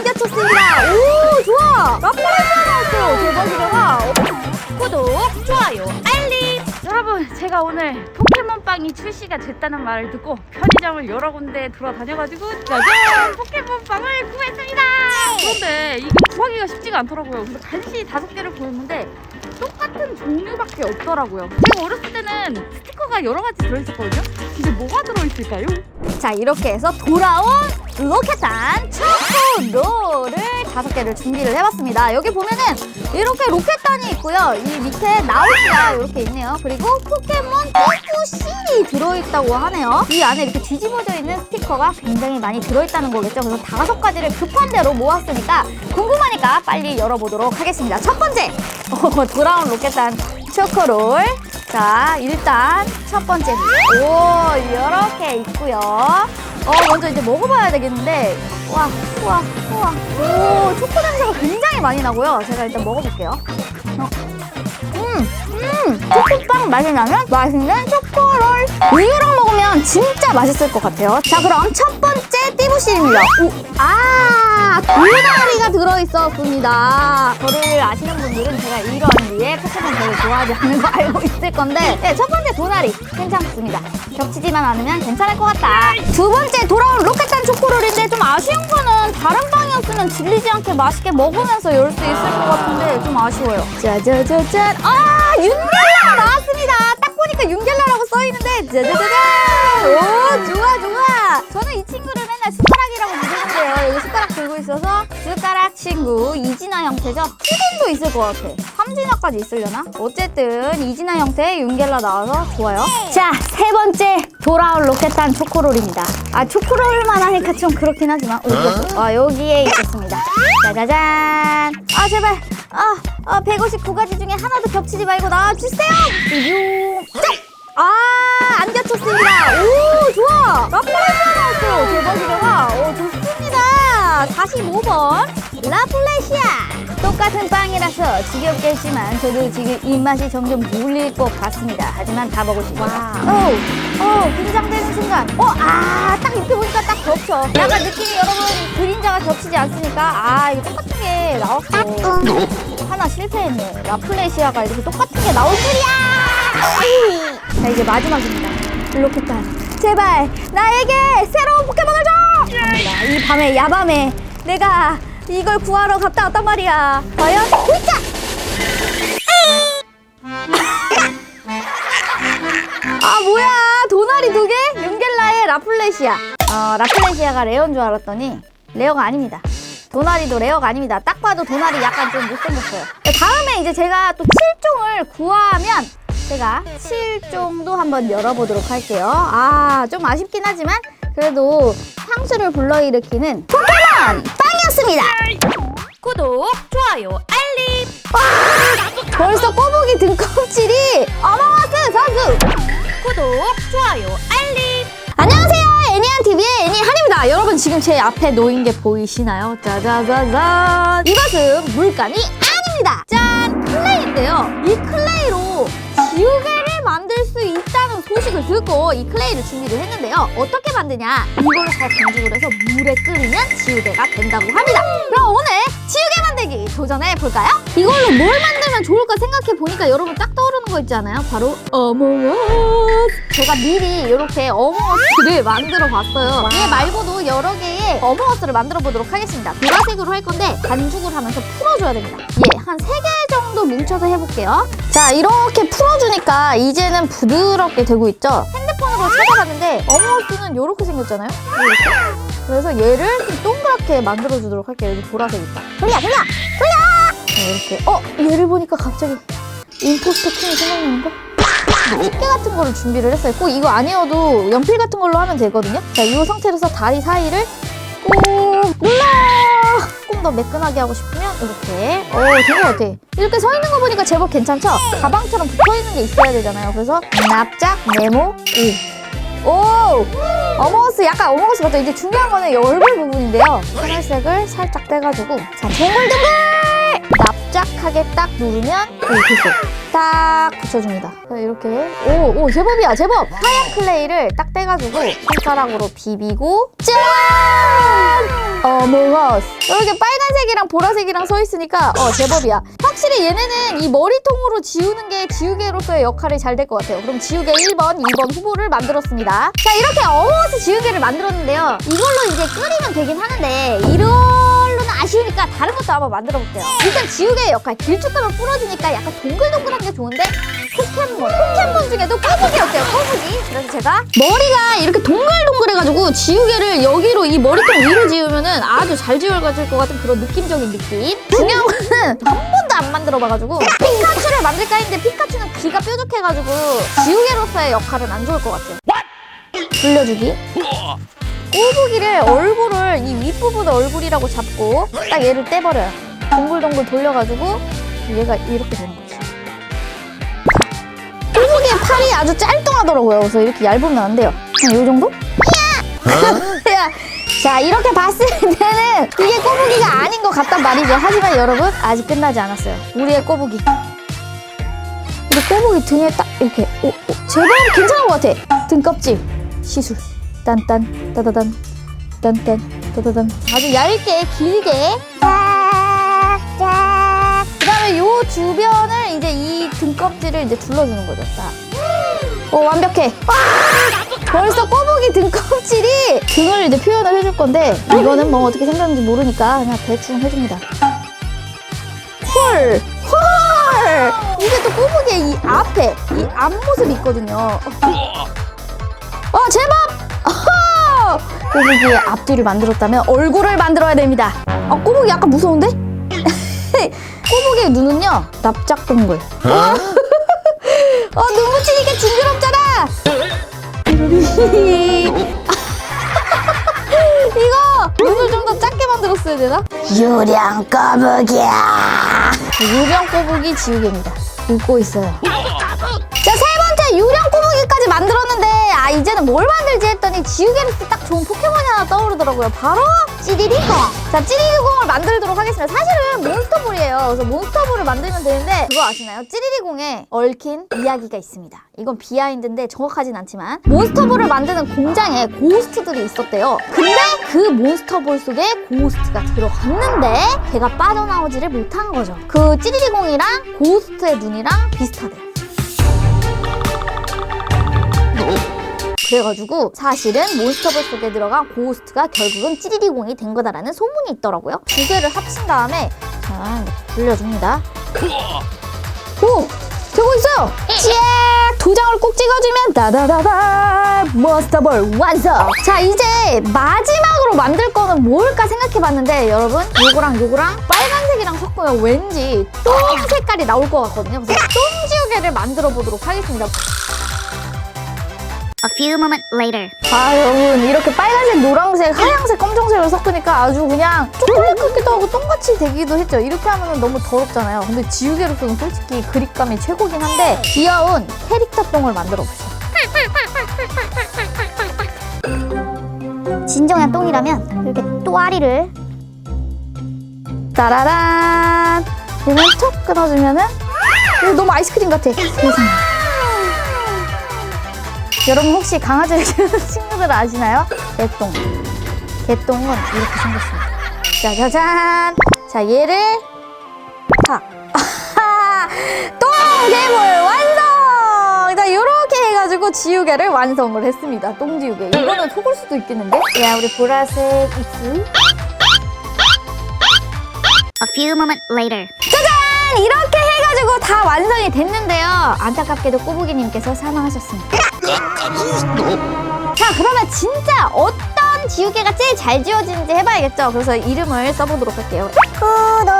안 겹쳤습니다. 오, 좋아. 라플레시아 나왔어요. 대박이잖아. 구독, 좋아요, 알림. 여러분, 제가 오늘 포켓몬빵이 출시가 됐다는 말을 듣고 편의점을 여러 군데 돌아다녀가지고 짜잔! 포켓몬빵을 구했습니다. 그런데 이게 구하기가 쉽지가 않더라고요. 그래서 간신히 다섯 개를 구했는데 똑같은 종류밖에 없더라고요. 제가 어렸을 때는 스티커가 여러 가지 들어있었거든요. 이제 뭐가 들어있을까요? 자, 이렇게 해서 돌아온 로켓단 초코롤을 다섯 개를 준비를 해봤습니다. 여기 보면은 이렇게 로켓단이 있고요. 이 밑에 나우가 이렇게 있네요. 그리고 포켓몬 뽀뽀신이 들어있다고 하네요. 이 안에 이렇게 뒤집어져 있는 스티커가 굉장히 많이 들어있다는 거겠죠. 그래서 다섯 가지를 급한 대로 모았으니까 궁금하니까 빨리 열어보도록 하겠습니다. 첫 번째, 어, 돌아온 로켓단 초코롤. 자, 일단 첫 번째. 오, 이렇게 있고요. 어, 먼저 이제 먹어봐야 되겠는데. 와, 우와, 우와. 오, 초코 냄새가 굉장히 많이 나고요. 제가 일단 먹어볼게요. 어. 음, 음, 초코빵 맛이 나면 맛있는 초코롤. 우유랑 먹으면 진짜 맛있을 것 같아요. 자, 그럼 첫 번째 띠부실입니다. 오, 아, 도다리가 들어있었습니다. 저를 아시는 분들은 제가 이런 류의 포켓몬 별로 좋아하지 않는 거 알고 있을 건데, 네, 첫 번째 도다리 괜찮습니다. 겹치지만 않으면 괜찮을 것 같다. 두 번째 돌아온 로켓단 초코롤인데 좀 아쉬운 거는 다른 빵이었으면 질리지 않게 맛있게 먹으면서 열 수 있을 것 같은데 좀 아쉬워요. 짜자자잔. 아, 윤겔라 나왔습니다. 딱 보니까 윤겔라라고 써 있는데 짜자자잔. 오, 좋아 좋아. 저는 이 친구를 들고 있어서 숟가락 친구 이진아 형태죠. 수동도 있을 것 같아. 삼진아까지 있으려나? 어쨌든 이진아 형태의 윤겔라 나와서 좋아요. 자, 세 번째 돌아온 로켓단 초코롤입니다. 아, 초코롤만 하니까 좀 그렇긴 하지만 어, 아, 여기에 있겠습니다. 짜자잔. 아, 제발. 아, 아 159가지 중에 하나도 겹치지 말고 나와주세요. 용. 네! 아, 안 겹쳤습니다. 오, 좋아. 대박이잖아. 오, 좋습니다. 45번. 라플레시아. 똑같은 빵이라서 지겹게 했지만 저도 지금 입맛이 점점 물릴 것 같습니다. 하지만 다 먹을 수 있습니다. 오, 오, 긴장되는 순간. 어, 아, 딱 이렇게 보니까 딱 겹쳐. 약간 느낌이 여러분 그림자가 겹치지 않습니까? 아, 이거 똑같은 게 나왔어. 하나 실패했네. 라플레시아가 이렇게 똑같은 게 나올 줄이야! 자, 이제 마지막입니다. 로켓단. 제발, 나에게 새로운 포켓몬을 줘! 이 밤에, 야밤에 내가 이걸 구하러 갔다 왔단 말이야. 과연? 보자! 아, 뭐야. 도나리 두 개? 윤겔라의 라플레시아. 어, 라플레시아가 레어인 줄 알았더니 레어가 아닙니다. 도나리도 레어가 아닙니다. 딱 봐도 도나리 약간 좀 못생겼어요. 다음에 이제 제가 또 7종을 구하면 제가 7종도 한번 열어보도록 할게요. 아, 좀 아쉽긴 하지만 그래도 향수를 불러일으키는 포켓몬 빵이었습니다. 구독, 좋아요, 알림. 벌써 꼬부기 등껍질이 어머머스 선수. 구독, 좋아요, 알림. 안녕하세요. 애니한 TV의 애니 한입니다. 여러분 지금 제 앞에 놓인 게 보이시나요? 짜자자잔. 이것은 물감이 아닙니다. 짠! 클레이인데요. 듣고 이 클레이를 준비를 했는데요. 어떻게 만드냐? 이걸로 잘 반죽을 해서 물에 끓이면 지우개가 된다고 합니다. 그럼 오늘 지우개 만들기 도전해 볼까요? 이걸로 뭘 만들면 좋을까 생각해 보니까 여러분 딱 떠오르는 거 있지 않아요? 바로 어몽어스. 제가 미리 이렇게 어몽어스를 만들어 봤어요. 얘 말고도 여러 개의 어몽어스를 만들어 보도록 하겠습니다. 보라색으로 할 건데 반죽을 하면서 풀어줘야 됩니다. 예, 한 세 개 정도 뭉쳐서 해볼게요. 자, 이렇게 풀어주니까 이제는 부드럽게 되고 있죠? 핸드폰으로 찾아봤는데 어몽어스는 이렇게 생겼잖아요? 이렇게. 그래서 얘를 좀 동그랗게 만들어주도록 할게요. 여기 보라색 있다. 돌려, 돌려, 돌려! 네, 이렇게. 어, 얘를 보니까 갑자기 임포스터 킹이 생각나는 거? 집게 같은 거를 준비를 했어요. 꼭 이거 아니어도 연필 같은 걸로 하면 되거든요. 자, 이 상태로서 다리 사이를 꾹 눌러! 조금 더 매끈하게 하고 싶으면 이렇게. 오, 된 것 같아. 이렇게 서 있는 거 보니까 제법 괜찮죠? 가방처럼 붙어 있는 게 있어야 되잖아요. 그래서 납작, 네모, 오. 오! 어머스 약간 어머스 같아. 이제 중요한 거는 이 얼굴 부분인데요. 하늘색을 살짝 떼가지고 자, 둥글둥글! 납작하게 딱 누르면 이렇게. 딱 붙여줍니다. 자, 이렇게 오, 오 제법이야 제법. 하얀 클레이를 딱 떼가지고 손가락으로 비비고 짠! 어몽어스. 이렇게 빨간색이랑 보라색이랑 서 있으니까 어 제법이야. 확실히 얘네는 이 머리통으로 지우는 게 지우개로서의 역할이 잘 될 것 같아요. 그럼 지우개 1번 2번 후보를 만들었습니다. 자 이렇게 어몽어스 지우개를 만들었는데요. 이걸로 이제 끓이면 되긴 하는데 이걸로는 아쉬우니까 다른 것도 한번 만들어 볼게요. 일단 지우개의 역할 길쭉함을 풀어주니까 약간 동글동글한 게 좋은데 포켓몬 포켓몬 중에도 꼬부기 어때요 그래서 제가 머리가 이렇게 동글동글해가지고 지우개를 여기로 이 머리통 위로 지우면은 아주 잘 지워질 것 같은 그런 느낌적인 느낌. 중요한 한 번도 안 만들어봐가지고 피카츄를 만들까 했는데 피카츄는 귀가 뾰족해가지고 지우개로서의 역할은 안 좋을 것 같아요. 돌려주기. 꼬부기를 얼굴을 이 윗부분 얼굴이라고 잡고 딱 얘를 떼버려요. 동글동글 돌려가지고 얘가 이렇게 되는 꼬부기의 팔이 아주 짤뚱하더라고요. 그래서 이렇게 얇으면 안 돼요. 한요 정도? 야! 야! 자, 이렇게 봤을 때는 이게 꼬부기가 아닌 것 같단 말이죠. 하지만 여러분, 아직 끝나지 않았어요. 우리의 꼬부기. 우리 꼬부기 등에 딱 이렇게, 오, 오, 제발 괜찮은 것 같아. 등껍질, 시술. 딴딴, 따다단, 딴딴, 따다단. 아주 얇게, 길게. 쫙, 쫙. 그 다음에 요 주변을 이제 이 등껍질을 이제 둘러주는 거죠. 딱. 오, 완벽해. 벌써 꼬부기 등껍질이 등을 이제 표현을 해줄 건데 이거는 뭐 어떻게 생겼는지 모르니까 그냥 대충 해줍니다. 헐, 헐. 이게 또 꼬부기의 이 앞에 이 앞모습이 있거든요. 어, 제법. 어허! 꼬부기의 앞뒤를 만들었다면 얼굴을 만들어야 됩니다. 어, 꼬부기 약간 무서운데? 꼬부기의 눈은요 납작동글. 어, 눈 붙이니까 징그럽잖아. 이거 눈을 좀 더 작게 만들었어야 되나? 유령 꼬부기야. 유령 꼬부기 지우개입니다. 웃고 있어요. 자, 세 번째 유령 꼬부기까지 만들었는데 아 이제는 뭘 만들지 했더니 지우개를 쓸딱 좋은 포켓몬이 하나 떠오르더라고요. 바로 찌리리공. 자, 찌리리공을 만들도록 하겠습니다. 사실은 몬스터볼이에요. 그래서 몬스터볼을 만들면 되는데 그거 아시나요? 찌리리공에 얽힌 이야기가 있습니다. 이건 비하인드인데 정확하진 않지만 몬스터볼을 만드는 공장에 고스트들이 있었대요. 근데 그 몬스터볼 속에 고스트가 들어갔는데 걔가 빠져나오지를 못한 거죠. 그 찌리리공이랑 고스트의 눈이랑 비슷하대요. 그래가지고 사실은 몬스터볼 속에 들어간 고스트가 결국은 찌리리공이 된 거다라는 소문이 있더라고요. 두 개를 합친 다음에 자 돌려줍니다. 오! 되고 있어요! 찌악! 도장을 꼭 찍어주면 따다다다 몬스터볼 완성! 자 이제 마지막으로 만들 거는 뭘까 생각해봤는데 여러분 요거랑 요거랑 빨간색이랑 섞으면 왠지 똥 색깔이 나올 것 같거든요. 그래서 똥 지우개를 만들어 보도록 하겠습니다. A few moments later. 아 여러분 이렇게 빨간색, 노란색, 하얀색, 검정색을 섞으니까 아주 그냥 초콜릿 같기도 하고 똥같이 되기도 했죠. 이렇게 하면 너무 더럽잖아요. 근데 지우개로서는 솔직히 그립감이 최고긴 한데 귀여운 캐릭터 똥을 만들어 보시죠 진정한 똥이라면 이렇게 또아리를 따라란! 얘는 톡 끊어주면은 이거 너무 아이스크림 같아. 세상에 여러분 혹시 강아지를 키우는 친구들 아시나요? 개똥. 개똥은 이렇게 생겼습니다. 짜자잔! 자 얘를 탁 똥괴물! 완성! 자 요렇게 해가지고 지우개를 완성을 했습니다. 똥지우개. 이거는 속을 수도 있겠는데? 야 우리 보라색 입술. A few moments later. 짜잔! 이렇게 해가지고 다 완성이 됐는데요. 안타깝게도 꼬부기님께서 사망하셨습니다. 자, 그러면 진짜 어떤 지우개가 제일 잘 지워지는지 해봐야겠죠. 그래서 이름을 써보도록 할게요. 구독,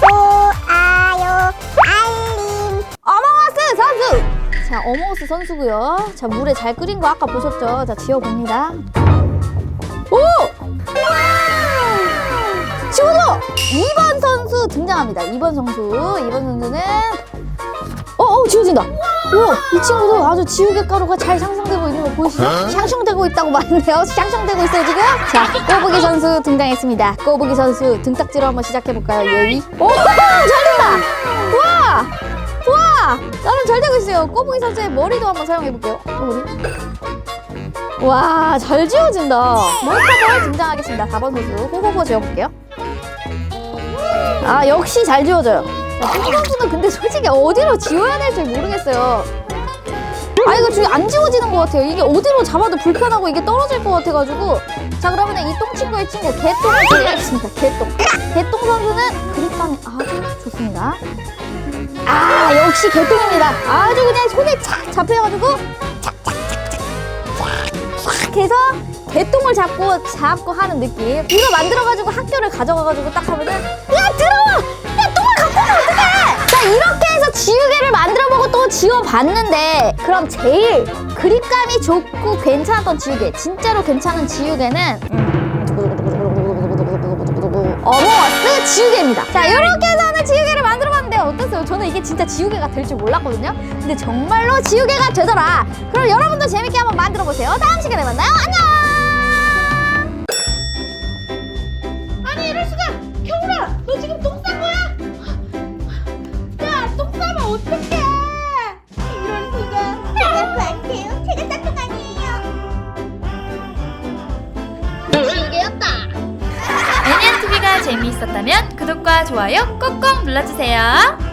좋아요, 알림. 어몽어스 선수! 자, 어몽어스 선수고요. 자, 물에 잘 끓인 거 아까 보셨죠? 자, 지워봅니다. 2번 선수 등장합니다. 2번 선수. 2번 선수는 어, 어, 지워진다. 오, 이 친구도 아주 지우개 가루가 잘 상상되고 있는 거 보이시죠? 샹숑되고 있다고 말하네요. 샹숑되고 있어요, 지금? 자, 꼬부기 선수 등장했습니다. 꼬부기 선수 등딱지로 한번 시작해볼까요, 예위? 오, 잘 된다! 와! 와! 나름 잘 되고 있어요. 꼬부기 선수의 머리도 한번 사용해볼게요. 머리. 와, 잘 지워진다. 몬스터볼 등장하겠습니다. 4번 선수 호호호 지워볼게요. 아, 역시 잘 지워져요. 선수는 근데 솔직히 어디로 지워야 될지 모르겠어요. 아, 이거 지금 안 지워지는 것 같아요. 이게 어디로 잡아도 불편하고 이게 떨어질 것 같아가지고. 자, 그러면 이 똥친구의 친구, 개똥을 소개하겠습니다. 개똥. 개똥 선수는 그립감이 아주 좋습니다. 아, 역시 개똥입니다. 아주 그냥 손에 착 잡혀가지고 탁 해서 개똥을 잡고 잡고 하는 느낌. 이거 만들어가지고 학교를 가져가가지고 딱 하면은 야 들어와, 야 똥을 갖고 오면 어떡해? 자 이렇게 해서 지우개를 만들어보고 또 지워봤는데 그럼 제일 그립감이 좋고 괜찮았던 지우개, 진짜로 괜찮은 지우개는 어머워스 지우개입니다. 자, 이렇게 해서 오늘 지우개를 만들어봤는데 어땠어요? 저는 이게 진짜 지우개가 될 줄 몰랐거든요. 근데 정말로 지우개가 되더라. 그럼 여러분도 재밌게 한번 만들어보세요. 다음 시간에 만나요. 안녕! 구독과 좋아요 꼭꼭 눌러주세요